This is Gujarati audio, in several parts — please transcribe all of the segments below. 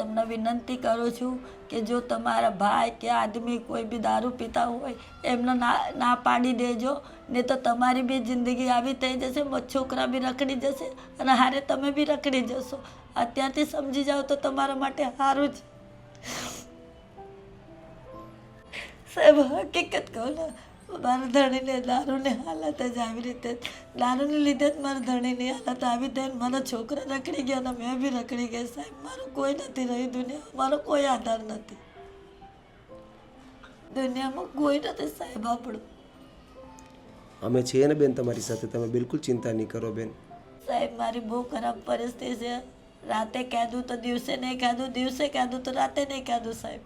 તમને વિનંતી કરું છું કે જો તમારા ભાઈ કે આદમી કોઈ બી દારૂ પીતા હોય, એમને ના ના પાડી દેજો. ને તો તમારી બી જિંદગી આવી થઈ જશે છોકરા બી રખડી જશે અને હારે તમે બી રખડી જશો. અત્યારથી સમજી જાઓ તો તમારા માટે સારું છે સાહેબ, હકીકત કહું ને મારા ધણીને દારૂની હાલત જ આવી રીતે દારૂને લીધે જ મારા ધણીની હાલત આવી થઈ મારા છોકરા રખડી ગયા ને મેં બી રખડી ગઈ સાહેબ મારું કોઈ નથી રહ્યું દુનિયા મારો કોઈ આધાર નથી. દુનિયામાં કોઈ નથી સાહેબ આપણું. અમે છીએ ને બેન તમારી સાથે. તમે બિલકુલ ચિંતા નહીં કરો બેન. સાહેબ મારી બહુ ખરાબ પરિસ્થિતિ છે. રાતે કાઢું તો દિવસે નહીં કાઢું દિવસે કાઢું તો રાતે નહીં કાઢું સાહેબ.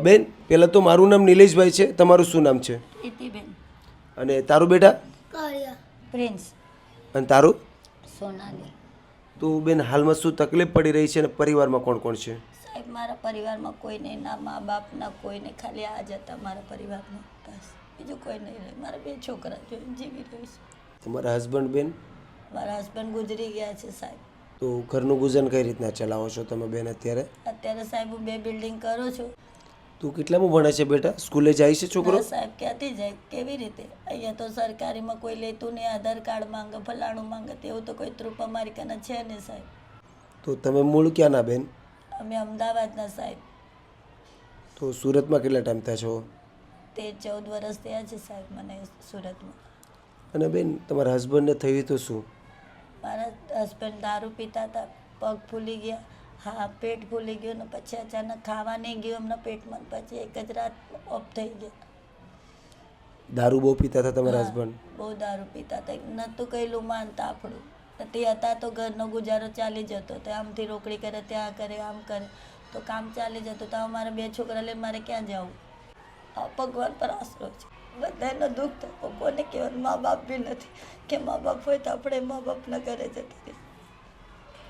બેન પહેલાં તો મારું નામ નિલેશભાઈ છે તમારું શું નામ છે? અને તારું બેટા? પ્રિન્સ. અને તારું? સોનાલી. તો બેન હાલમાં શું તકલીફ પડી રહી છે અને પરિવારમાં કોણ કોણ છે? સાહેબ મારા પરિવારમાં કોઈને ના મા બાપ ના કોઈ ખાલી આ જતા મારા પરિવારમાં બસ બીજું કોઈ નહીં રહે મારા બે છોકરા જોઈને જીવી રહ્યું છે. તમારા હસબન્ડ બેન? મારા હસબન્ડ ગુજરી ગયા છે સાહેબ. તો ઘરનું ગુજન કઈ રીતના ચલાવો છો તમે બેન અત્યારે? અત્યારે સાહેબ હું બે બિલ્ડિંગ કરું છું. તું કેટલામાં ભણે છે બેટા? સ્કૂલે જાય છે છોકરો? સાહેબ ક્યાંથી જાય? કેવી રીતે? અહીંયા તો સરકારીમાં કોઈ લેતું નહીં આધાર કાર્ડ માંગે ફલાણું માંગે તેવું તો કોઈ ત્રુપ અમારી કને છે નહીં સાહેબ. તો તમે મૂળ ક્યાંના બેન? અમે અમદાવાદના સાહેબ. તો સુરતમાં કેટલા ટાઈમ થયા છો? તે ચૌદ વર્ષ થયા છે સાહેબ મને સુરતમાં. અને બેન તમારા હસબન્ડને થયું તો શું? મારા હસબન્ડ દારૂ પીતા હતા પગ ફૂલી ગયા હા પેટ ભૂલી ગયું ને પછી અચાનક ખાવા નહીં ગયું એમના પેટમાં પછી એક જ રાત ઓફ થઈ ગયા. દારૂ બહુ પીતા હતા તમારા હસબન્ડ બહુ દારૂ પીતા હતા. નહોતું કહેલું માનતા આપણું. તે હતા તો ઘરનો ગુજારો ચાલી જતો તો આમથી રોકડી કરે ત્યાં કરે આમ કરે. તો કામ ચાલી જતું તો અમારા બે છોકરા લઈને મારે ક્યાં જવું? આ ભગવાન પર આશરો છે. બધાનો દુઃખ થાય કોને કહેવાય. મા બાપ બી નથી. કે મા બાપ હોય તો આપણે મા બાપના ઘરે જતા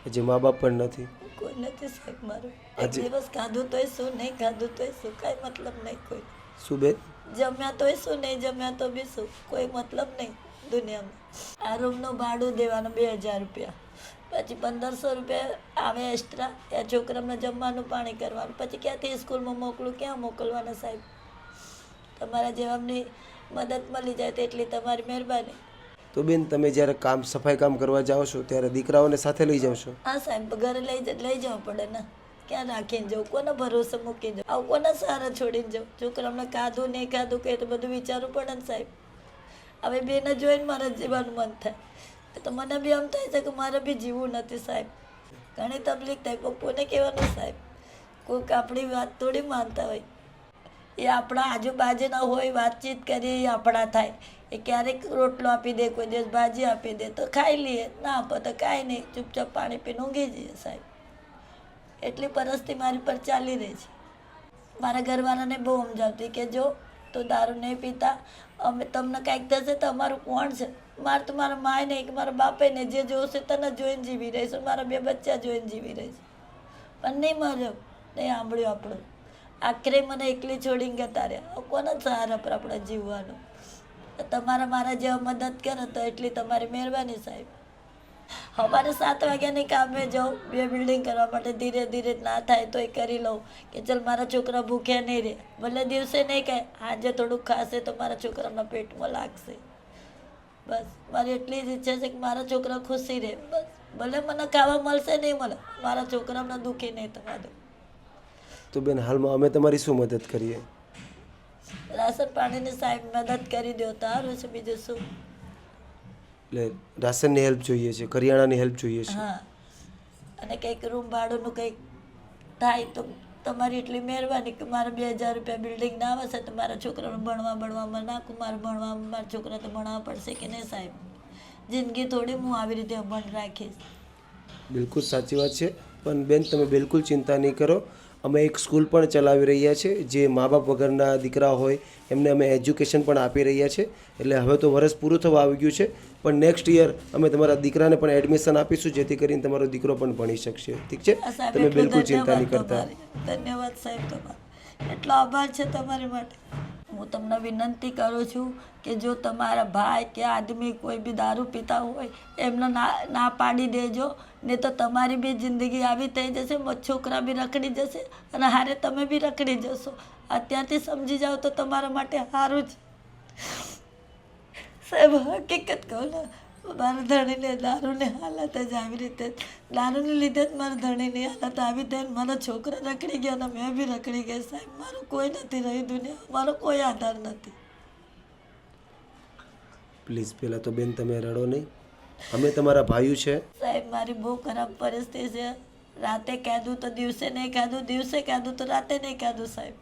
હજી મા બાપ પણ નથી. કોઈ નથી સાહેબ મારું. એક આજે- દિવસ ખાધું તોય શું નહીં ખાધું તોય શું કાંઈ મતલબ નહીં કોઈ. શું બે? જમ્યા તોય શું નહીં જમ્યા તો બી શું કોઈ મતલબ નહીં દુનિયામાં. આ રૂમનું ભાડું દેવાનું બે હજાર રૂપિયા. પછી પંદરસો રૂપિયા આવે એક્સ્ટ્રા ત્યાં છોકરાને જમવાનું પાણી કરવાનું. પછી ક્યાંથી સ્કૂલમાં મોકલું ક્યાં મોકલવાના સાહેબ? તમારા જેવાની મદદ મળી જાય તેટલી તમારી મહેરબાની. તો બેન, તમે જ્યારે કામ, સફાઈ કામ કરવા જાઓ છો, ત્યારે દીકરાઓને સાથે લઈ જાઓ છો? હા સાહેબ, ઘરે લઈ લઈ જવું પડે ને. ક્યાં રાખીને જવું? કોના ભરોસે મૂકીને જવું? આવું કોના સહારા છોડીને જવું? છોકરાઓને કાધું નહીં કાધું કે તો બધું વિચારવું પડે ને સાહેબ. હવે બેને જોઈને મારે જીવવાનું મન થાય. તો મને બી આમ થાય છે કે મારે બી જીવવું નથી સાહેબ. ઘણી તકલીફ થાય. કોને કહેવાનું સાહેબ, કોઈક આપણી વાત થોડી માનતા હોય. એ આપણા આજુબાજુના હોય, વાતચીત કરીએ, એ આપણા થાય. એ ક્યારેક રોટલો આપી દે, કોઈ દિવસ ભાજી આપી દે, તો ખાઈ લઈએ. ના આપો તો કાંઈ નહીં, ચૂપચાપ પાણી પીને ઊંઘી જઈએ સાહેબ. એટલી પરસ્તી મારી પર ચાલી રહી છે. મારા ઘરવાળાને બહુ સમજાવતી કે જો તો દારૂ નહીં પીતા, અમે તમને કાંઈક થશે તો અમારું કોણ છે? મારે તો મારા માય નહીં કે મારા બાપે નહીં જે જોશે તને જોઈને જીવી રહીશું. મારા બે બચ્ચા જોઈને જીવી રહીશું. પણ નહીં માર્યો, નહીં સાંભળ્યું આપણું. આખરે મને એકલી છોડીને જતા રહ્યા. કોના સહારા પર આપણે જીવવાનું? તમારા મારા જેવા મદદ કરે તો એટલી તમારી મહેરબાની સાહેબ. અમારે સાત વાગ્યાની કામે જાઉં, બે બિલ્ડિંગ કરવા માટે ધીરે ધીરે ના થાય તો એ કરી લઉં કે ચાલ મારા છોકરા ભૂખ્યા નહીં રહે. ભલે દિવસે નહીં કહે, આજે થોડુંક ખાશે તો મારા છોકરાના પેટમાં લાગશે. બસ, મારી એટલી જ ઈચ્છા છે કે મારા છોકરા ખુશી રહે. બસ, ભલે મને ખાવા મળશે નહીં મળે, મારા છોકરાને દુઃખી નહીં થવા દો તો બેન હાલમાં અમે તમારી શું મદદ કરીએ? રાશન પાણીની સાહેબ મદદ કરી દો તારું છે બીજું શું? એટલે રાશનની હેલ્પ જોઈએ છે કરિયાણાની હેલ્પ જોઈએ છે. હા. અને કંઈક રૂમ ભાડુંનું કંઈક થાય તો તમારી એટલી મહેરબાની કે મારા બે હજાર રૂપિયા બિલ્ડિંગ ના આવે છે તો મારા છોકરાનું ભણવા ભણવામાં નાખું મારે ભણવામાં મારા છોકરા તો ભણવા પડશે કે નહીં સાહેબ? જિંદગી થોડી હું આવી રીતે અભણ રાખીશ. બિલકુલ સાચી વાત છે. પણ બેન તમે બિલકુલ ચિંતા નહીં કરો. અમે એક સ્કૂલ પણ ચલાવી રહ્યા છે જે મા બાપ વગરના દીકરા હોય એમને અમે એજ્યુકેશન પણ આપી રહ્યા છે. એટલે હવે તો વરસ પૂરું થવા આવી ગયું છે પણ નેક્સ્ટ યર અમે તમારા દીકરાને પણ એડમિશન આપીશું જેથી કરીને તમારો દીકરો પણ ભણી શકશે. ઠીક છે? તમે બિલકુલ ચિંતા નહીં કરતા. ધન્યવાદ સાહેબ તમારો. એટલો આભાર છે તમારી માટે. હું તમને વિનંતી કરું છું કે જો તમારા ભાઈ કે આદમી કોઈ બી દારૂ પીતા હોય, એમને ના ના પાડી દેજો. ને તો તમારી બી જિંદગી આવી થઈ જશે છોકરા બી રખડી જશે અને હારે તમે બી રખડી જશો. અત્યારથી સમજી જાઓ તો તમારા માટે સારું છે સાહેબ, હકીકત કહું ને મારા ધણીને દારૂની હાલત જ આવી રીતે દારૂને લીધે જ મારા ધણીની હાલત આવી થઈ મારા છોકરા રખડી ગયા અને મેં બી રખડી ગઈ. સાહેબ મારું કોઈ નથી રહ્યું દુનિયા મારો કોઈ આધાર નથી. પ્લીઝ પહેલાં તો બેન તમે રડો નહીં. અમે તમારા ભાઈઓ છે. સાહેબ મારી બહુ ખરાબ પરિસ્થિતિ છે. રાતે કાઢું તો દિવસે નહીં કાઢું દિવસે કાઢું તો રાતે નહીં કાઢું સાહેબ.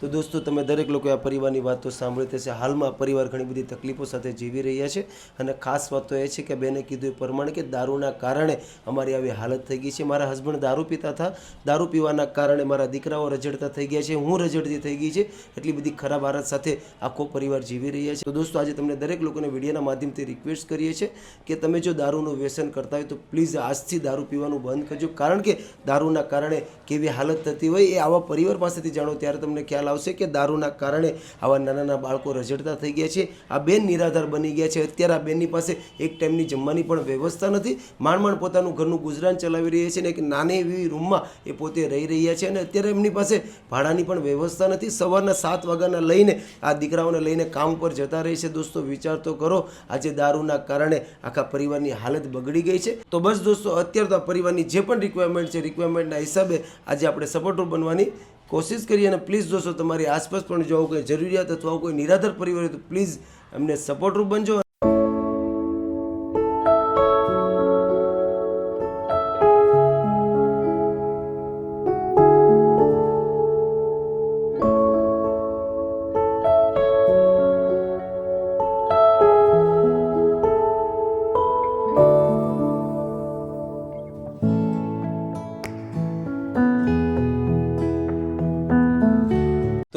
તો દોસ્તો, તમે દરેક લોકો આ પરિવારની વાતો સાંભળી થશે હાલમાં પરિવાર ઘણી બધી તકલીફો સાથે જીવી રહ્યા છે અને ખાસ વાત તો એ છે કે બેને કીધું એ પ્રમાણે કે દારૂના કારણે અમારી આવી હાલત થઈ ગઈ છે. મારા હસબન્ડ દારૂ પીતા હતા. દારૂ પીવાના કારણે મારા દીકરાઓ રજડતા થઈ ગયા છે. હું રજડતી થઈ ગઈ છે. એટલી બધી ખરાબ હાલત સાથે આખો પરિવાર જીવી રહ્યા છે. તો દોસ્તો, આજે તમને દરેક લોકોને વિડીયોના માધ્યમથી રિક્વેસ્ટ કરીએ છીએ કે તમે જો દારૂનું વ્યસન કરતા હોય તો પ્લીઝ આજથી દારૂ પીવાનું બંધ કરજો. કારણ કે દારૂના કારણે કેવી હાલત થતી હોય એ આવા પરિવાર પાસેથી જાણો. ત્યારે તમને ખ્યાલ આવશે કે દારૂના કારણે આવા નાના નાના બાળકો રજડતા થઈ ગયા છે. આ બેન નિરાધાર બની ગયા છે. અત્યારે આ બેનની પાસે એક ટાઈમની જમવાની પણ વ્યવસ્થા નથી. માંડ માંડ પોતાનું ઘરનું ગુજરાન ચલાવી રહ્યા છે ને એક નાની એવી રૂમમાં એ પોતે રહી રહ્યા છે અને અત્યારે એમની પાસે ભાડાની પણ વ્યવસ્થા નથી. સવારના સાત વાગ્યાના લઈને આ દીકરાઓને લઈને કામ પર જતા રહે છે. દોસ્તો, વિચાર તો કરો, આજે દારૂના કારણે આખા પરિવારની હાલત બગડી ગઈ છે. તો બસ દોસ્તો, અત્યારે તો આ પરિવારની જે પણ રિક્વાયરમેન્ટ છે રિક્વાયરમેન્ટના હિસાબે આજે આપણે સપોર્ટર બનવાની કોશિશ કરીએ અને પ્લીઝ દોસ્તો, તમારી આસપાસ પણ જો આવું કોઈ જરૂરિયાત અથવા કોઈ નિરાધાર પરિવાર હોય તો પ્લીઝ એમને સપોર્ટર બનજો.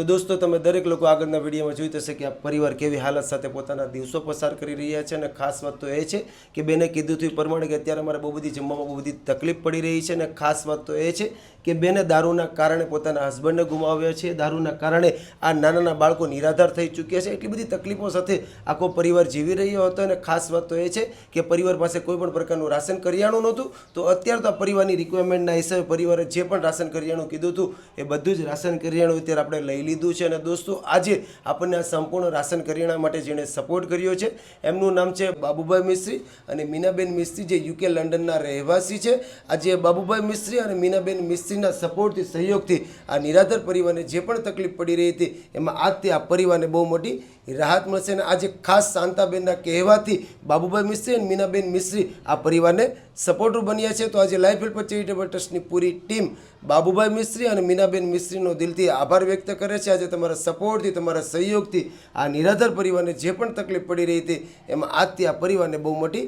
દોસ્તો, તમે દરેક લોકો આગળના વિડીયોમાં જોઈ થશે કે આ પરિવાર કેવી હાલત સાથે પોતાના દિવસો પસાર કરી રહ્યા છે અને ખાસ વાત તો એ છે કે બેને કીધું થયું પ્રમાણે કે અત્યારે અમારે બહુ બધી જમવામાં બહુ બધી તકલીફ પડી રહી છે અને ખાસ વાત તો એ છે કે બેને દારૂના કારણે પોતાના હસબન્ડને ગુમાવ્યા છે. દારૂના કારણે આ નાના નાના બાળકો નિરાધાર થઈ ચૂક્યા છે. એટલી બધી તકલીફો સાથે આખો પરિવાર જીવી રહ્યો હતો અને ખાસ વાત તો એ છે કે પરિવાર પાસે કોઈ પણ પ્રકારનું રાશન કરિયાણું નહોતું. તો અત્યારે તો આ પરિવારની રિક્વાયરમેન્ટના હિસાબે પરિવારે જે પણ રાશન કરિયાણું કીધું હતું એ બધું જ રાશન કરિયાણું અત્યારે આપણે લઈ લીધું છે અને દોસ્તો, આજે આપણને આ સંપૂર્ણ રાશન કરિયાણા માટે જેણે સપોર્ટ કર્યો છે, એમનું નામ છે બાબુભાઈ મિસ્ત્રી અને મીનાબેન મિસ્ત્રી જે યુકે લંડનના રહેવાસી છે. આજે બાબુભાઈ મિસ્ત્રી અને મીનાબેન મિસ્ત્રીના સપોર્ટથી સહયોગથી આ નિરાધાર પરિવારને જે પણ તકલીફ પડી રહી હતી, એમાં આજથી આ પરિવારને બહુ મોટી રાહત મળશે અને આજે ખાસ શાંતાબેનના કહેવાથી બાબુભાઈ મિસ્ત્રી અને મીનાબેન મિસ્ત્રી આ પરિવારને સપોર્ટર બન્યા છે. તો આજે લાઈફ હેલ્પર ચેરિટેબલ ટ્રસ્ટની પૂરી ટીમ બાબુભાઈ મિસ્ત્રી અને મીનાબેન મિસ્ત્રીનો દિલથી આભાર વ્યક્ત કરે છે. આજે તમારા સપોર્ટથી તમારા સહયોગથી આ નિરાધાર પરિવારને જે પણ તકલીફ પડી રહી હતી, એમાં આજથી આ પરિવારને બહુ મોટી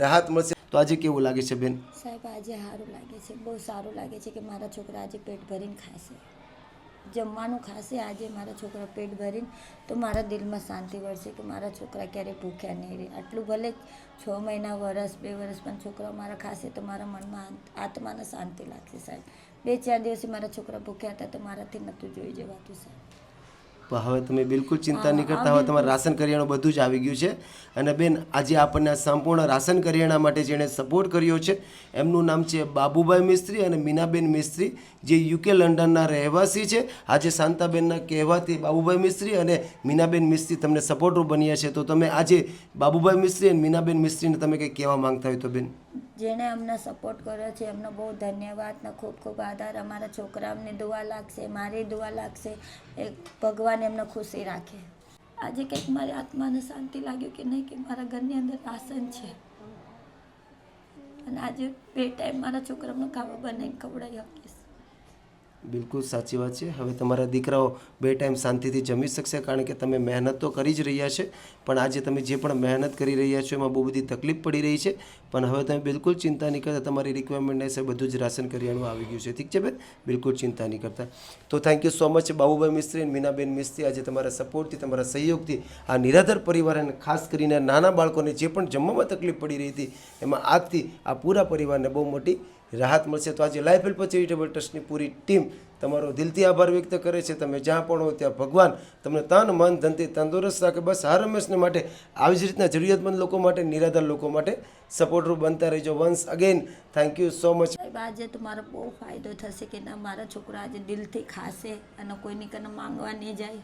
રાહત મળશે. તો આજે કેવું લાગે છે બેન? સાહેબ, આજે સારું લાગે છે. બહુ સારું લાગે છે કે મારા છોકરા આજે પેટ ભરીને ખાશે. જમવાનું ખાશે. આજે મારા છોકરા પેટ ભરીને તો મારા દિલમાં શાંતિ વળશે કે મારા છોકરા ક્યારેય ભૂખ્યા નહીં રહે. આટલું ભલે છ મહિના, વરસ, બે વરસ પણ છોકરા મારા ખાશે તો મારા મનમાં આત્માને શાંતિ લાગશે સાહેબ. બે ચાર દિવસે મારા છોકરા ભૂખ્યા હતા તો મારાથી નહોતું જોઈ જવાતું સાહેબ. હવે તમે બિલકુલ ચિંતા નહીં કરતા હવે તમારે રાશન કરિયાણું બધું જ આવી ગયું છે. અને બેન આજે આપણને આ સંપૂર્ણ રાશન કરિયાણા માટે જેણે સપોર્ટ કર્યો છે એમનું નામ છે બાબુભાઈ મિસ્ત્રી અને મીનાબેન મિસ્ત્રી જે યુકે લંડનના રહેવાસી છે. આજે શાંતાબેનના કહેવાથી બાબુભાઈ મિસ્ત્રી અને મીનાબેન મિસ્ત્રી તમને સપોર્ટર બન્યા છે. તો તમે આજે બાબુભાઈ મિસ્ત્રી અને મીનાબેન મિસ્ત્રીને તમે કંઈ કહેવા માંગતા હોય તો બેન? જેણે અમને સપોર્ટ કર્યો છે, એમનો બહુ ધન્યવાદ ને ખૂબ ખૂબ આધાર. અમારા છોકરાઓને દુઆ લાગશે, મારી દુઆ લાગશે. એ ભગવાન એમને ખુશી રાખે. આજે કંઈક મારી આત્માને શાંતિ લાગ્યું કે નહીં કે મારા ઘરની અંદર આસન છે. અને આજે બે ટાઈમ મારા છોકરાઓને ખાવા બનાવીને ખવડાવી આપીશ. બિલકુલ સાચી વાત છે. હવે તમારા દીકરાઓ બે ટાઈમ શાંતિથી જમી શકશે કારણ કે તમે મહેનત તો કરી જ રહ્યા છે. પણ આજે તમે જે પણ મહેનત કરી રહ્યા છો, એમાં બહુ બધી તકલીફ પડી રહી છે. પણ હવે તમે બિલકુલ ચિંતા નહીં કરતા, તમારી રિક્વાયરમેન્ટને હિસાબે બધું જ રાશન કરિયાણું આવી ગયું છે. ઠીક છે બેન? બિલકુલ ચિંતા નહીં કરતા. તો thank you so much Babubhai Mistry અને મીનાબેન મિસ્ત્રી આજે તમારા સપોર્ટથી તમારા સહયોગથી આ નિરાધાર પરિવાર અને ખાસ કરીને નાના બાળકોને જે પણ જમવામાં તકલીફ પડી રહી હતી, એમાં આજથી આ પૂરા પરિવારને બહુ મોટી રાહત મળશે. તો આજે લાઇફ હેલ્પ ચેરિટેબલ ટ્રસ્ટની પૂરી ટીમ તમારો દિલથી આભાર વ્યક્ત કરે છે. તમે જ્યાં પણ હો ત્યાં ભગવાન તમને તન, મન, ધનથી તંદુરસ્ત રાખે. બસ હર હંમેશને માટે આવી જ રીતના જરૂરિયાતમંદ લોકો માટે, નિરાધાર લોકો માટે સપોર્ટરૂપ બનતા રહેજો. Once again thank you so much આજે તો મારો બહુ ફાયદો થશે કે ના, મારા છોકરા આજે દિલથી ખાશે અને કોઈની કને માંગવા નહીં જાય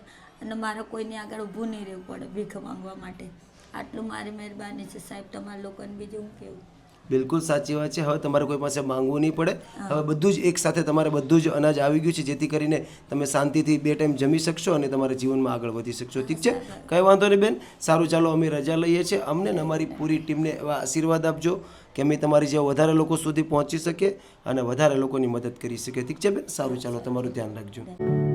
અને મારે કોઈની આગળ ઊભું નહીં રહેવું પડે ભીખ માંગવા માટે. આટલું મારી મહેરબાની છે. સાહેબ, તમારા લોકોને બીજું હું કેવું બિલકુલ સાચી વાત છે. હવે તમારે કોઈ પાસે માંગવું નહીં પડે. હવે બધું જ એક સાથે તમારે બધું જ અનાજ આવી ગયું છે જેથી કરીને તમે શાંતિથી બે ટાઈમ જમી શકશો અને તમારા જીવનમાં આગળ વધી શકશો. ઠીક છે? કંઈ વાંધો નહીં બેન. સારું ચાલો અમે રજા લઈએ છીએ. અમને ને અમારી પૂરી ટીમને એવા આશીર્વાદ આપજો કે અમે તમારી જેવા વધારે લોકો સુધી પહોંચી શકીએ અને વધારે લોકોની મદદ કરી શકીએ. ઠીક છે બેન? સારું ચાલો તમારું ધ્યાન રાખજો.